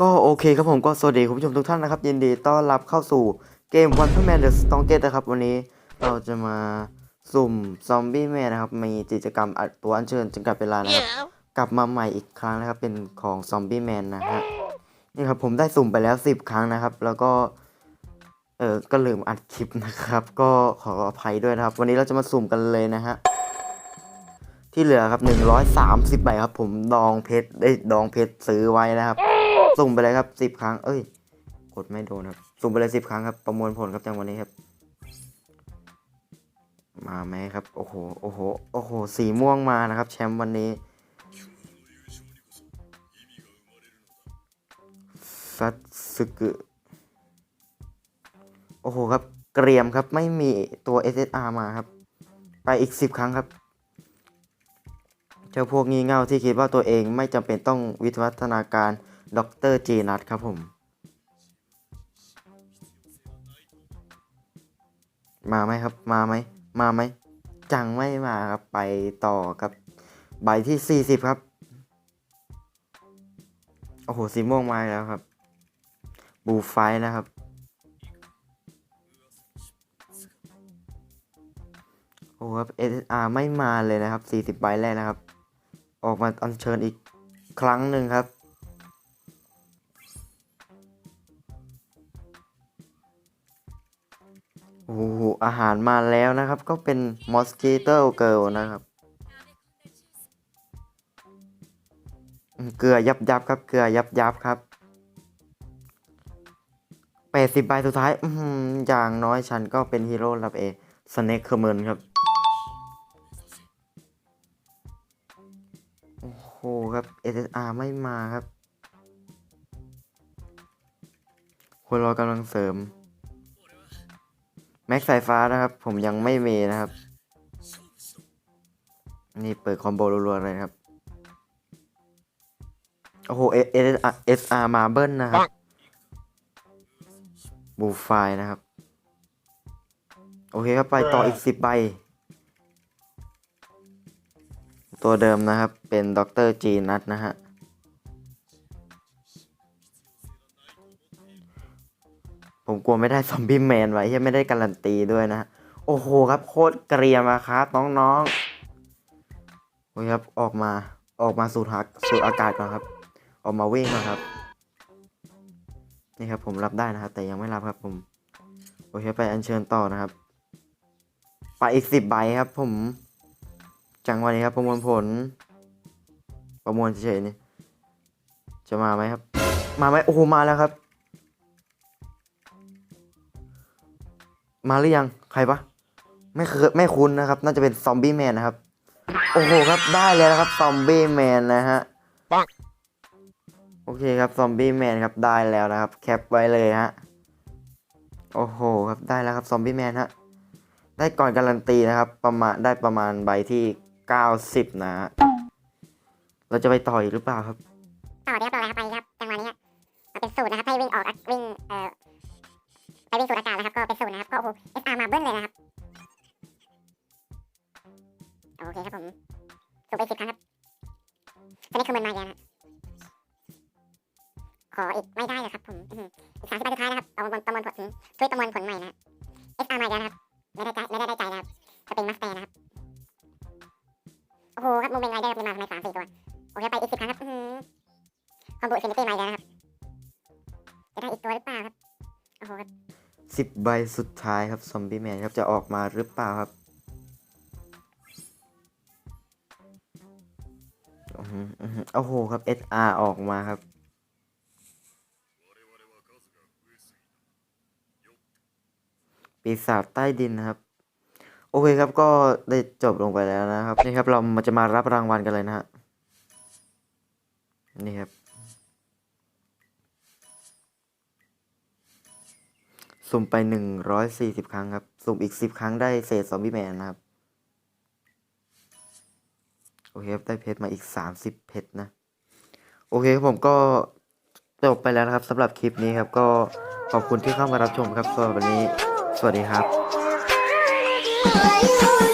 ก็โอเคครับผมก็สวัสดีคุณผู้ชมทุกท่านนะครับ ยินดีต้อนรับเข้าสู่เกม One Punch Man The Strongest นะครับ วันนี้เราจะมาสุ่มซอมบี้แมนนะครับ มีกิจกรรมอัดตัวอัญเชิญจนกลับเวลานะครับกลับมาใหม่อีกครั้งนะครับ เป็นของซอมบี้แมนนะฮะนี่ครับผมได้สุ่มไปแล้ว 10 ครั้งนะครับ แล้วก็เออก็ลืมอัดคลิปนะครับ ก็ขออภัยด้วยนะครับ วันนี้เราจะมาสุ่มกันเลยนะฮะที่เหลือครับ 130ใบครับ ผมดองเพชรได้ดองเพชรซื้อไว้นะครับ สุ่มไปเลยครับ10ครั้ง เอ้ย กดไม่โดนครับ สุ่มไปเลย10ครั้งครับ ประมวลผลครับจากวันนี้ครับ มาไหมครับ โอ้โห โอ้โห โอ้โห สีม่วงมานะครับ แชมป์วันนี้ซัตสึกุโอ้โหครับ เกรียมครับไม่มีตัว SSR มาครับ ไปอีก 10 ครั้งครับ เจ้าพวกงี่เง่าที่คิดว่าตัวเองไม่จำเป็นต้องวิวัฒนาการ ดรจีนัทครับผม มาไหมครับ มาไหม มาไหม จังไม่มาครับ ไปต่อครับ ใบที่ 40 ครับ โอ้โห สีม่วงมาแล้วครับ บูไฟนะครับ โอ้โหครับ SSR ไม่มาเลยนะครับ 40 ใบแรกนะครับ ออกมาอัญเชิญอีกครั้งหนึ่งครับ โอ้โหอาหารมาแล้วนะครับ ก็เป็น Mosquito Girl นะครับ เกลือยับยับครับ เกลือยับยับครับแปดสิบใบสุดท้าย อือย่างน้อยฉันก็เป็นฮีโร่ระดับเอสเน็กเคอร์เมนครับ โอ้โหครับ SSR ไม่มาครับคนรอกำลังเสริม แม็กสายฟ้านะครับ ผมยังไม่มีนะครับ นี่เปิดคอมโบรัวๆเลยครับ โอ้โห SR SR มาเบิ้ลนะครับบูไฟนะครับ โอเคครับไปต่ออีกสิบใบ ตัวเดิมนะครับ เป็นด็อกเตอร์จีนัทนะฮะ ผมกลัวไม่ได้ซอมบี้แมนไว้ที่ไม่ได้การันตีด้วยนะ โอ้โหครับโคตรเกรียมอะครับน้องๆโอ้ยครับออกมาออกมาสูดหักสูดอากาศก่อนครับ ออกมาวิ่งก่อนครับ นี่ครับผมรับได้นะครับ แต่ยังไม่รับครับผม โอเคไปอัญเชิญต่อนะครับ ไปอีกสิบใบครับ ผม จังหวะนี้ครับ ประมวลผล ประมวลเฉยๆนี่จะมาไหมครับ มาไหมโอ้โหมาแล้วครับ มาหรือยังใครปะไม่เคยไม่คุ้นนะครับ น่าจะเป็นซอมบี้แมนนะครับ โอ้โหครับได้แล้วนะครับซอมบี้แมนนะฮะปังโอเคครับซอมบี้แมนครับได้แล้วนะครับ แคปไว้เลยฮะโอ้โหครับได้แล้วครับซอมบี้แมนฮะได้ก่อนการันตีนะครับ ประมาณได้ประมาณใบที่ 90 นะฮะเราจะไปต่ออีกหรือเปล่าครับต่อเรียบร้อยครับไปครับจังหวะนี้เราเป็นสูตรนะครับให้วิ่งออกวิ่งเอ่อไป วิ่งสูดอากาศนะครับก็เป็นสูตรนะครับก็โอ้โห SR มาเบิ้ลเลยนะครับโอเคครับผมสูบไปสิบครั้งครับตอนนี้คือมันมาแกนะขออีกไม่ได้เลยครับผมอีกสามสิบใบสุดท้ายนะครับเอาประมวลผลช่วยประมวลผลใหม่นะ SR มาแกนะครับไม่ได้ใจไม่ได้ได้ใจนะครับจะเป็นมัสเตอร์นะครับโอ้โหครับมูเมนไรเดอร์เป็นมาทำไมสามสี่ตัวโอเคไปอีกสิบครั้งครับอือคอมโบอินฟินิตี้มาอีกแล้วนะครับจะได้อีกตัวหรือเปล่าครับโอ้โหครับ สิบใบสุดท้ายครับซอมบี้แมนครับจะออกมาหรือเปล่าครับอื้อหืออื้อหือโอ้โหครับ SR ออกมาครับ ปีศาจใต้ดินครับ โอเคครับก็ได้จบลงไปแล้วนะครับ นี่ครับเรามาจะมารับรางวัลกันเลยนะฮะนี่ครับ สุ่มไปหนึ่งร้อยสี่สิบครั้งครับ สุ่มอีกสิบครั้งได้เศษซอมบี้แมนนะครับ โอเคครับได้เพชรมาอีกสามสิบเพชรนะ โอเคครับผมก็จบไปแล้วนะครับสำหรับคลิปนี้ครับ ก็ขอบคุณที่เข้ามารับชมครับสำหรับวันนี้ สวัสดีครับ Are you